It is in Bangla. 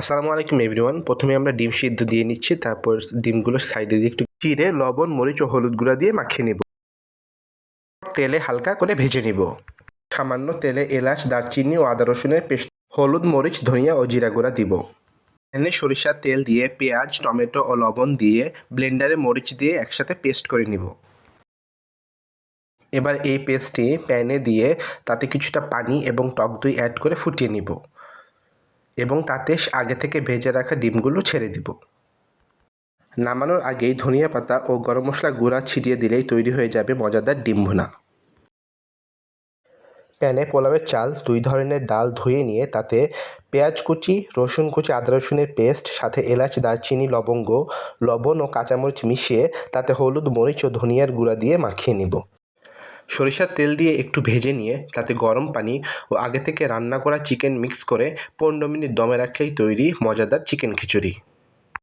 আসসালামু আলাইকুম এভরিওয়ান। প্রথমে আমরা ডিম সিদ্ধ দিয়ে নিচ্ছি, তারপর ডিমগুলো সাইডে দিয়ে একটু চিড়ে, লবণ, মরিচ ও হলুদ গুঁড়া দিয়ে মাখিয়ে নিব। তেলে হালকা করে ভেজে নিব। সামান্য তেলে এলাচ, দারচিনি ও আদা রসুনের পেস্ট, হলুদ, মরিচ, ধনিয়া ও জিরা গুঁড়া দিব। এনে সরিষার তেল দিয়ে পেঁয়াজ, টমেটো ও লবণ দিয়ে ব্লেন্ডারে মরিচ দিয়ে একসাথে পেস্ট করে নিব। এবার এই পেস্টটি প্যানে দিয়ে তাতে কিছুটা পানি এবং টক দই অ্যাড করে ফুটিয়ে নিব। এবং তাতে আগে থেকে ভেজে রাখা ডিমগুলো ছেড়ে দিব। নামানোর আগেই ধনিয়া পাতা ও গরম মশলা গুঁড়া ছিটিয়ে দিলেই তৈরি হয়ে যাবে মজাদার ডিম ভুনা। প্যানে পোলাওয়ের চাল, দুই ধরনের ডাল ধুয়ে নিয়ে তাতে পেঁয়াজ কুচি, রসুন কুচি, আদা রসুনের পেস্ট, সাথে এলাচ, দারচিনি, লবঙ্গ, লবণ ও কাঁচামরিচ মিশিয়ে তাতে হলুদ, মরিচ ও ধনিয়ার গুঁড়া দিয়ে মাখিয়ে নিব। সরিষার তেল দিয়ে একটু ভেজে নিয়ে তাতে গরম পানি ও আগে থেকে রান্না করা চিকেন মিক্স করে পনেরো মিনিট দমে রাখলেই তৈরি মজাদার চিকেন খিচুড়ি।